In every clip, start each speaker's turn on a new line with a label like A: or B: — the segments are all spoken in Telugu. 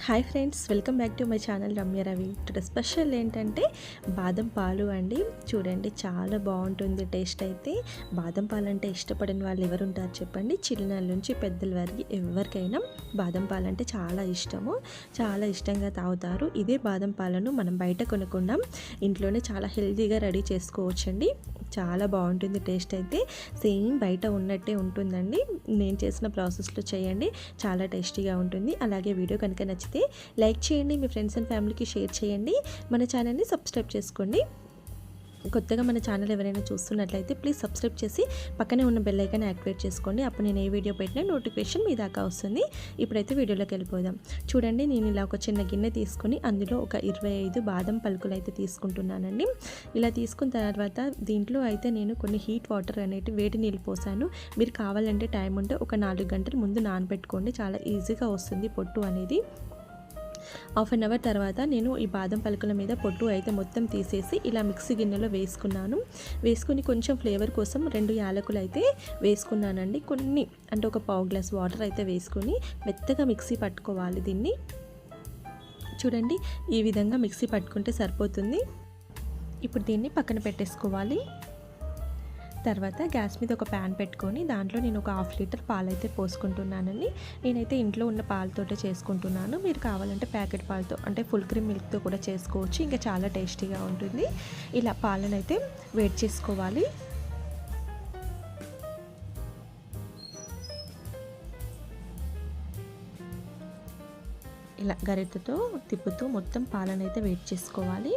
A: Hi friends welcome back to my channel Ramya Ravi. Today special ఏంటంటే బాదం పాలు అండి. చూడండి చాలా బాగుంటుంది టేస్ట్ అయితే. బాదం పాలు అంటే ఇష్టపడిన వాళ్ళు ఎవరు ఉంటారు చెప్పండి. చిన్నల నుంచి పెద్దల వరకు ఎవరికైనా బాదం పాలు అంటే చాలా ఇష్టము. చాలా ఇష్టంగా తాగుతారు. ఇదే బాదం పాలను మనం బయట కొనుక్కున్నాం. ఇంట్లోనే చాలా హెల్తీగా రెడీ చేసుకోవచ్చండి. చాలా బాగుంటుంది టేస్ట్ అయితే. సేమ్ బయట ఉన్నట్టే ఉంటుందండి. నేను చేసిన ప్రాసెస్లో చేయండి. చాలా టేస్టీగా ఉంటుంది. అలాగే వీడియో కనుక నచ్చితే లైక్ చేయండి మీ ఫ్రెండ్స్ అండ్ ఫ్యామిలీకి షేర్ చేయండి. మన ఛానల్ని సబ్స్క్రైబ్ చేసుకోండి. కొత్తగా మన ఛానల్ ఎవరైనా చూస్తున్నట్లయితే ప్లీజ్ సబ్స్క్రైబ్ చేసి పక్కనే ఉన్న బెల్ ఐకాన్ యాక్టివేట్ చేసుకోండి. అప్పుడు నేను ఏ వీడియో పెట్టినా నోటిఫికేషన్ మీ దాకా వస్తుంది. ఇప్పుడైతే వీడియోలోకి వెళ్ళిపోదాం. చూడండి నేను ఇలా ఒక చిన్న గిన్నె తీసుకొని అందులో ఒక ఇరవై ఐదు బాదం పలుకులు అయితే తీసుకుంటున్నానండి. ఇలా తీసుకున్న తర్వాత దీంట్లో అయితే నేను కొన్ని హీట్ వాటర్ అనేవి వేడి నీళ్ళు పోసాను. మీరు కావాలంటే టైం ఉంటే ఒక నాలుగు గంటల ముందు నానబెట్టుకోండి. చాలా ఈజీగా వస్తుంది పొట్టు అనేది. హాఫ్ అన్ అవర్ తర్వాత నేను ఈ బాదం పలుకుల మీద పొట్టు అయితే మొత్తం తీసేసి ఇలా మిక్సీ గిన్నెలో వేసుకున్నాను. వేసుకుని కొంచెం ఫ్లేవర్ కోసం రెండు యాలకులు అయితే వేసుకున్నానండి. కొన్ని అంటే ఒక పావు గ్లాస్ వాటర్ అయితే వేసుకుని మెత్తగా మిక్సీ పట్టుకోవాలి దీన్ని. చూడండి ఈ విధంగా మిక్సీ పట్టుకుంటే సరిపోతుంది. ఇప్పుడు దీన్ని పక్కన పెట్టేసుకోవాలి. తర్వాత గ్యాస్ మీద ఒక ప్యాన్ పెట్టుకొని దాంట్లో నేను ఒక హాఫ్ లీటర్ పాలు అయితే పోసుకుంటున్నానండి. నేనైతే ఇంట్లో ఉన్న పాలతోటే చేసుకుంటున్నాను. మీరు కావాలంటే ప్యాకెట్ పాలతో అంటే ఫుల్ క్రీమ్ మిల్క్తో కూడా చేసుకోవచ్చు. ఇంకా చాలా టేస్టీగా ఉంటుంది. ఇలా పాలను అయితే వేడి చేసుకోవాలి. ఇలా గరిటతో తిప్పుతూ మొత్తం పాలనైతే వేడి చేసుకోవాలి.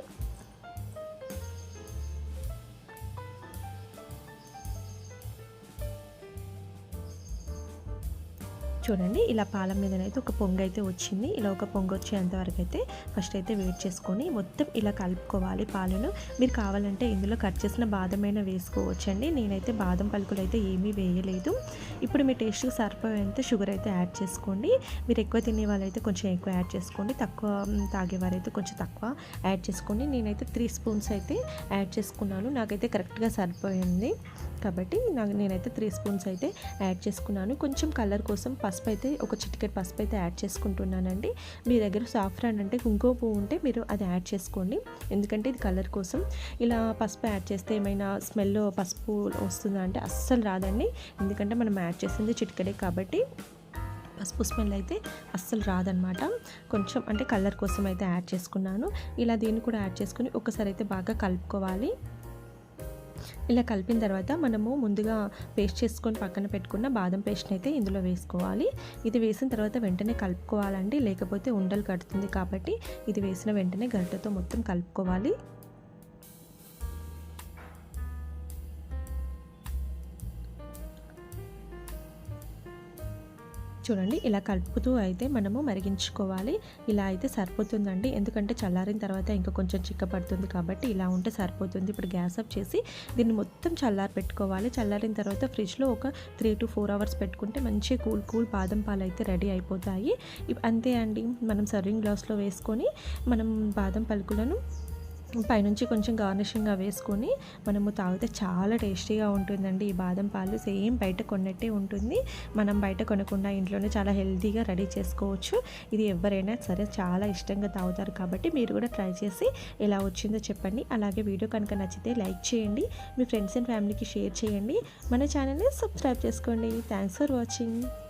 A: చూడండి ఇలా పాల మీదనైతే ఒక పొంగు అయితే వచ్చింది. ఇలా ఒక పొంగు వచ్చేంత వరకు అయితే ఫస్ట్ అయితే వెయిట్ చేసుకొని మొత్తం ఇలా కలుపుకోవాలి పాలను. మీరు కావాలంటే ఇందులో కట్ చేసిన బాదమైనా వేసుకోవచ్చండి. నేనైతే బాదం పలుకులు అయితే ఏమీ వేయలేదు. ఇప్పుడు మీ టేస్ట్కి సరిపోయేంత షుగర్ అయితే యాడ్ చేసుకోండి. మీరు ఎక్కువ తినే వాళ్ళైతే కొంచెం ఎక్కువ యాడ్ చేసుకోండి. తక్కువ తాగేవారైతే కొంచెం తక్కువ యాడ్ చేసుకోండి. నేనైతే త్రీ స్పూన్స్ అయితే యాడ్ చేసుకున్నాను. నాకైతే కరెక్ట్గా సరిపోయింది. కాబట్టి నాకు నేనైతే త్రీ స్పూన్స్ అయితే యాడ్ చేసుకున్నాను. కొంచెం కలర్ కోసం పసుపు పసుపు అయితే ఒక చిటికెట్ పసుపు అయితే యాడ్ చేసుకుంటున్నానండి. మీ దగ్గర సాఫ్రాన్ అంటే కుంకుమ పువ్వు ఉంటే మీరు అది యాడ్ చేసుకోండి. ఎందుకంటే ఇది కలర్ కోసం. ఇలా పసుపు యాడ్ చేస్తే ఏమైనా స్మెల్ పసుపు వస్తుందా అంటే అస్సలు రాదండి. ఎందుకంటే మనం యాడ్ చేసింది చిటికెడే కాబట్టి పసుపు స్మెల్ అయితే అస్సలు రాదనమాట. కొంచెం అంటే కలర్ కోసం అయితే యాడ్ చేసుకున్నాను. ఇలా దీన్ని కూడా యాడ్ చేసుకుని ఒకసారి అయితే బాగా కలుపుకోవాలి. ఇలా కలిపిన తర్వాత మనము ముందుగా పేస్ట్ చేసుకొని పక్కన పెట్టుకున్న బాదం పేస్ట్ని అయితే ఇందులో వేసుకోవాలి. ఇది వేసిన తర్వాత వెంటనే కలుపుకోవాలండి. లేకపోతే ఉండలు కడుతుంది కాబట్టి ఇది వేసిన వెంటనే గరిటెతో మొత్తం కలుపుకోవాలి. చూడండి ఇలా కలుపుతూ అయితే మనము మరిగించుకోవాలి. ఇలా అయితే సరిపోతుందండి. ఎందుకంటే చల్లారిన తర్వాత ఇంకా కొంచెం చిక్క పడుతుంది కాబట్టి ఇలా ఉంటే సరిపోతుంది. ఇప్పుడు గ్యాస్ ఆఫ్ చేసి దీన్ని మొత్తం చల్లారి పెట్టుకోవాలి. చల్లారిన తర్వాత ఫ్రిడ్జ్లో ఒక త్రీ టు ఫోర్ అవర్స్ పెట్టుకుంటే మంచి కూల్ కూల్ బాదం పాలు అయితే రెడీ అయిపోతాయి. అంతే అండి. మనం సర్వింగ్ గ్లాస్లో వేసుకొని మనం బాదం పలుకులను పైనుంచి కొంచెం గార్నిషింగ్గా వేసుకొని మనము తాగితే చాలా టేస్టీగా ఉంటుందండి. ఈ బాదం పాలు సేమ్ బయట కొన్నట్టే ఉంటుంది. మనం బయట కొనకుండా ఇంట్లోనే చాలా హెల్తీగా రెడీ చేసుకోవచ్చు. ఇది ఎవరైనా సరే చాలా ఇష్టంగా తాగుతారు కాబట్టి మీరు కూడా ట్రై చేసి ఎలా వచ్చిందో చెప్పండి. అలాగే వీడియో కనుక నచ్చితే లైక్ చేయండి. మీ ఫ్రెండ్స్ అండ్ ఫ్యామిలీకి షేర్ చేయండి. మన ఛానల్ని సబ్స్క్రైబ్ చేసుకోండి. Thanks for watching.